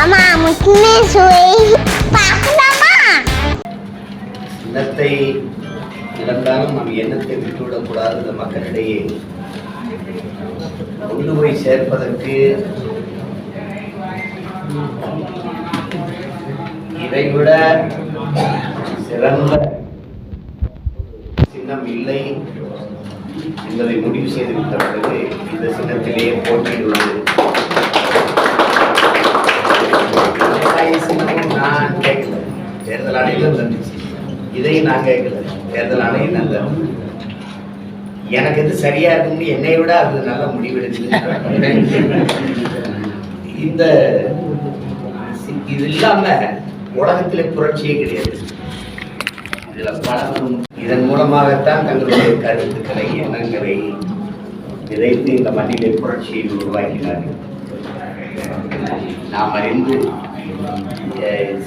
அம்மா முக்கியமே சுவை. பார்க்கலாமா எண்ணத்தை இழந்தாலும் நம் எண்ணத்தை விட்டுவிடக்கூடாது இந்த மக்களிடையே. கொண்டு போய் சேர்ப்பதற்கு இதைவிட சிறந்த சின்னம் இல்லை என்பதை முடிவு செய்து விட்ட பிறகு இந்த சின்னத்திலேயே போட்டியிடுவது இதை நான் கேட்கல. தேர்தல் ஆணையம் நல்ல எனக்கு எது சரியா இருக்குன்னு என்னை விட அது நல்ல முடிவெடுச்சு இந்த இது இல்லாம உலகத்திலே புரட்சியே கிடையாது. இதுல பலரும் இதன் மூலமாகத்தான் தங்களுடைய கருத்துக்களை எண்ணங்களை விதைத்து இந்த மண்ணிலே புரட்சியை உருவாக்கினார்கள். நாம் அறிந்து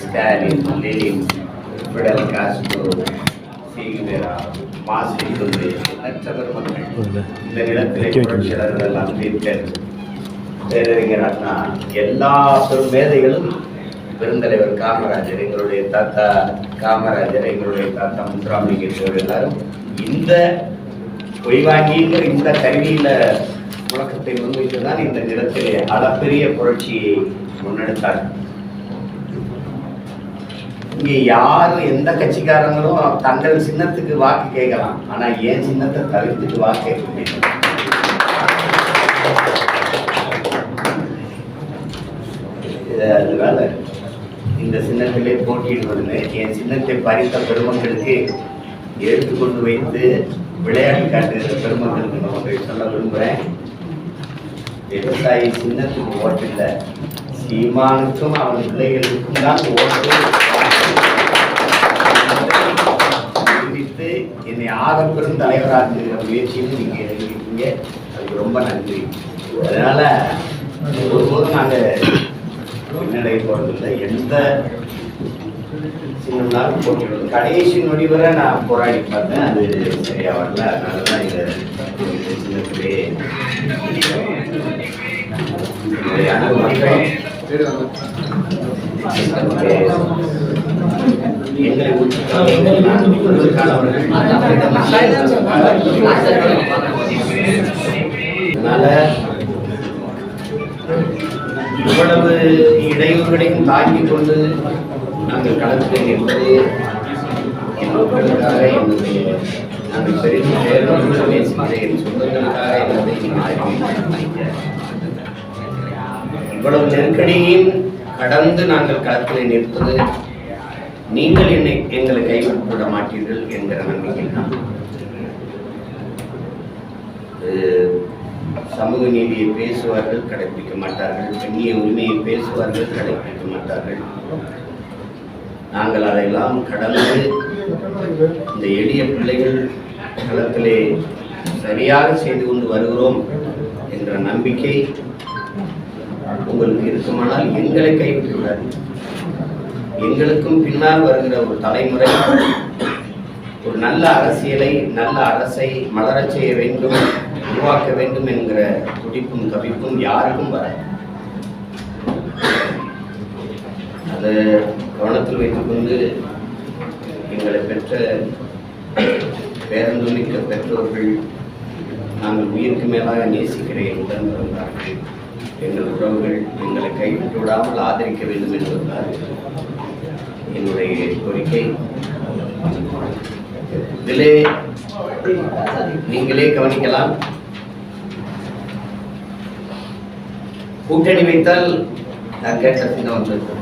Stalin Lenin Fidel Castro Che Guevara மாசி கொண்டு எண்ணற்ற இந்த நிலத்திலே புரட்சியாளர்கள் எல்லாம் தீர்க்க பேரறிஞர் அண்ணா எல்லா பெரும் மேதைகளும் பெருந்தலைவர் காமராஜர் எங்களுடைய தாத்தா காமராஜர் எங்களுடைய தாத்தா முத்துராமலிங்கேஸ்வர் எல்லாரும் இந்த பொய்வாங்கிங்கிற இந்த கருவியில முழக்கத்தை முன்வைத்து தான் இந்த நிலத்திலே அளப்பெரிய புரட்சியை முன்னெடுத்தார்கள். இங்கே யாரும் எந்த கட்சிக்காரங்களும் தங்கள் சின்னத்துக்கு வாக்கு கேட்கலாம். ஆனா ஏன் சின்னத்தை தவிர்த்துட்டு வாக்கு கேட்க முடியும் அதனால இந்த சின்னத்திலே போட்டியிடுவதில்லை என் சின்னத்தை பறித்த பெருமக்களுக்கு எடுத்து கொண்டு வைத்து விளையாட்டு காட்டுகிற பெருமக்களுக்கு நான் ஒன்றை சொல்ல விரும்புகிறேன் விவசாயி சின்னத்துக்கு ஓட்டில்லை சீமானுக்கும் அவன் பிள்ளைகளுக்கும் தான் ஓட்டு. என்னை ஆக பெரும் தலைவராக்குகிற முயற்சியும் நீங்க எடுக்கிறீங்க. அதுக்கு ரொம்ப நன்றி. அதனால ஒருபோதும் நாங்கள் பின்னடை போறதில்லை. எந்த சின்னம்னாலும் போட்டிடுவோம் கடைசி நொடி வரை நான் போராடி பார்த்தேன். அது சரியா வரல. அதனால தான் இதை சின்னத்திலே அனுபவத்தை எங்களை அதனால இவ்வளவு இடையூறுகளையும் தாங்கிக் கொண்டு நாங்கள் களத்தில் என்பது மக்களுக்காக என்னுடைய நாங்கள் பெரிய என் சொந்தங்களுக்காக என்பதை இவ்வளவு நெருக்கடியையும் கடந்து நாங்கள் களத்தில் நிற்பது நீங்கள் என்னை எங்களை கைவிட மாட்டீர்கள் என்கிற நம்பிக்கை தான். சமூக நீதியை பேசுவார்கள் கடைபிடிக்க மாட்டார்கள். பெண்ணிய உரிமையை பேசுவார்கள் கடைபிடிக்க மாட்டார்கள். நாங்கள் அதையெல்லாம் கடந்து இந்த எளிய பிள்ளைகள் களத்திலே சரியாக செய்து கொண்டு வருகிறோம் என்ற நம்பிக்கை உங்களுக்கு இருக்குமானால் எங்களை கைவிட்டு விடாது எங்களுக்கும் பின்னால் வருகிற ஒரு தலைமுறை ஒரு நல்ல அரசியலை நல்ல அரசை மலரச் செய்ய வேண்டும் உருவாக்க வேண்டும் என்கிற துடிப்பும் தவிப்பும் யாருக்கும் வராது. அதை கவனத்தில் வைத்துக்கொண்டு எங்களை பெற்ற பேரந்துமிக்க பெற்றோர்கள் நாங்கள் உயிருக்கு மேலாக நேசிக்கிறேன் உடன் பிறந்தார்கள். எங்கள் உறவுகள் எங்களை கைவிட்டு விடாமல் ஆதரிக்க வேண்டும் என்பதுதான் என்னுடைய கோரிக்கை. இதிலே நீங்களே கவனிக்கலாம். கூட்டணி வைத்தால் நான் சின்ன வந்திருக்கும்.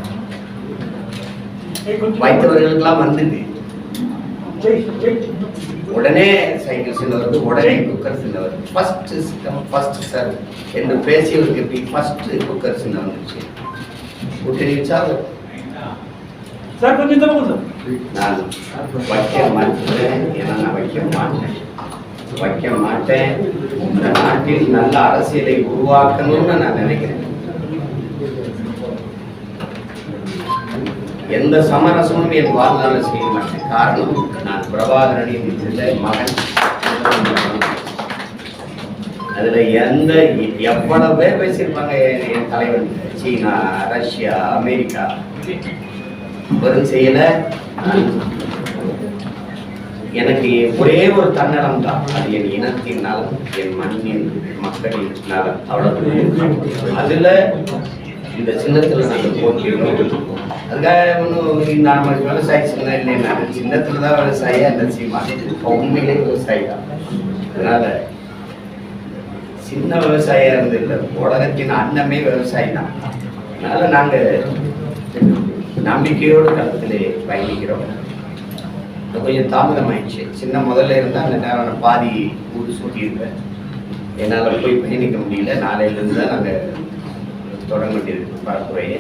வைத்தவர்களுக்கெல்லாம் வந்தது உடனே சைக்கிள் சின்ன வருது உடனே குக்கர் சின்ன வருது ஃபர்ஸ்ட் சிஸ்டம் ஃபர்ஸ்ட் சார் என்று பேசியவருக்கு எப்படி ஃபர்ஸ்ட் குக்கர் சின்ன வந்துச்சு? கூட்டணி வச்சா சார் கொஞ்சம் இந்த பக்கம் சார். நான் வைக்க மாட்டேன் ஏன்னா நான் வைக்க மாட்டேன். வைக்க மாட்டேன். இந்த நாட்டில் நல்ல அரசியலை உருவாக்கணும்னு நான் நினைக்கிறேன். எந்த சமரசமும் என் வாழ்நாளில் செய்ய மாட்டேன். காரணம் நான் பிரபாகரனின் இல்லை மகன். அதுல எந்த எவ்வளவு பேர் பேசியிருப்பாங்க என் தலைவன்? சீனா ரஷ்யா அமெரிக்கா வரும் செய்யல. எனக்கு ஒரே ஒரு தன்னலம் தான். அது என் இனத்தின் நலம் என் மண்ணின் மக்களின் நலம் அவ்வளவு. அதுல இந்த சின்னத்துல நாங்கள் போட்டிருக்கோம் அதுக்காக ஒன்றும் நாம விவசாயி சின்ன இல்லை நான் சின்னத்துல தான் விவசாயியா இந்த சீமா உண்மையிலே விவசாயி தான். அதனால சின்ன விவசாயியா இருந்தது இல்லை உலகத்தின் அன்னமே விவசாயி தான். அதனால நாங்கள் நம்பிக்கையோடு களத்திலே பயணிக்கிறோம். கொஞ்சம் தாமதம் ஆயிடுச்சு சின்ன முதல்ல இருந்தால் அந்த நேரம் நான் பாதி ஊர் சூட்டியிருப்பேன் என்னால் போய் பயணிக்க முடியல. நாளையிலேருந்து தான் நாங்கள் தொடங்க வேண்டியிருக்கு பரப்புரையை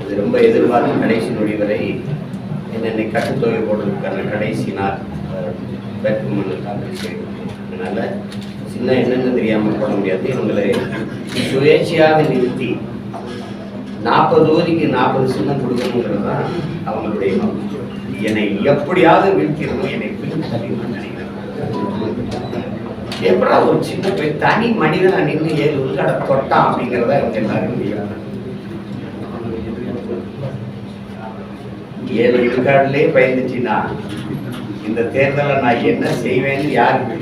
அது ரொம்ப எதிர்பார்த்து கடைசி நொடி வரை என்னென்னை கட்டுத்தொகை போடுறதுக்கான கடைசி நாள். வேட்புமனு தாக்கல் செய்யணும் அதனால சின்ன என்னென்னு தெரியாமல் போட முடியாது. இவங்களை சுயேட்சையாக நிறுத்தி நாற்பது ஊதிக்கு நாற்பது சின்னம் கொடுக்கணுங்கிறது தான் அவங்களுடைய நோக்கம். என்னை எப்படியாவது வீழ்த்திடணும் என்னை வீழ்த்தணும்னு நினைக்கிறேன். எப்படா ஒரு சின்ன போய் தனி மனிதனை நின்று ஏழு உள்கட தொட்டான் அப்படிங்கிறத அவங்க எல்லாரும் முடியாது ஏழு விழுக்காடுலேயே பயந்துச்சுன்னா இந்த தேர்தலை நான் என்ன செய்வேன்னு யாருக்கு?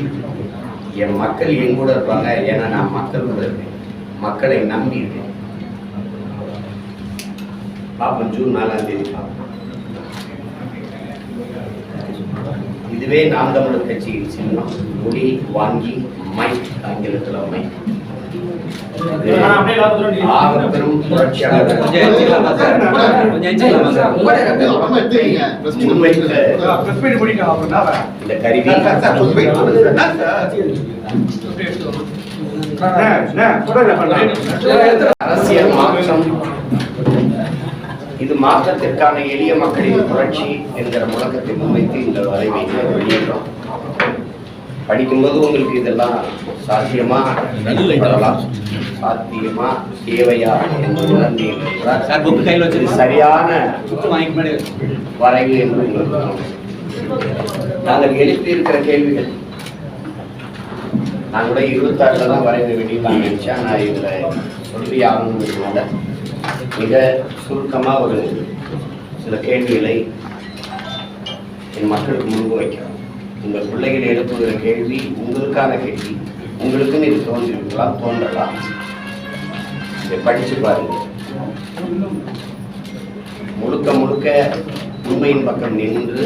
என் மக்கள் என் கூட இருப்பாங்க ஏன்னா நான் மக்கள் கூட இருக்கேன். மக்களை நம்பி இருக்கேன். பார்ப்போம் ஜூன் நாலாம் தேதி பார்ப்போம் இதுவே நாம் தமிழர் கட்சியின் சின்னம். மொழி வாங்கி மைக் ஆங்கிலத்தில் மைக் ஆகப்பெரும் புரட்சியாளர். இந்த கருவி. அரசியல் மாற்றம். மாற்றத்திற்கான எளிய மக்களின் புரட்சி என்கிற முழக்கத்தை முன்வைத்து இந்த வரைவை நாங்கள் வெளியிடுறோம். படிக்கும்போது உங்களுக்கு இதெல்லாம் சாத்தியமா? படலாம் சாத்தியமா? தேவையா? என்று உணர்ந்தீர்கள்? சரியான. வரைவு என்று. நாங்கள் எழுப்பி இருக்கிற கேள்விகள். நான் கூட இருபத்தாறுல தான் வரைவு வெளியிடலாம் நினைச்சா நான் இதுல சொல்லி ஆகணுங்கிறதுனால மிக சுருக்கமாக ஒரு சில கேள்விகளை என் மக்களுக்கு முன்பு வைக்கிறோம். உங்கள் பிள்ளைகள் எழுப்புகிற கேள்வி உங்களுக்கான கேள்வி உங்களுக்குன்னு இது தோன்றிருக்கலாம் தோன்றலாம் இதை படித்து பாருங்க. முழுக்க முழுக்க உண்மையின் பக்கம் நின்று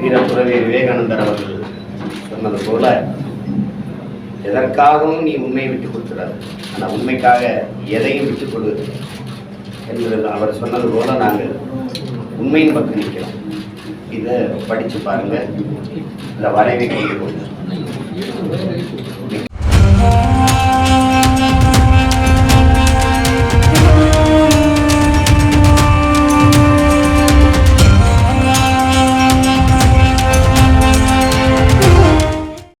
வீரத்துறவி விவேகானந்தர் அவர்கள் சொன்னது போல எதற்காகவும் நீ உண்மையை விட்டு கொடுத்துடாது. ஆனால் உண்மைக்காக எதையும் விட்டு கொடு என்று அவர் சொன்னது போல நாங்கள் உண்மையின் பக்கம் நிற்கிறோம். இதை படித்து பாருங்கள் இந்த வரைவை கொண்டு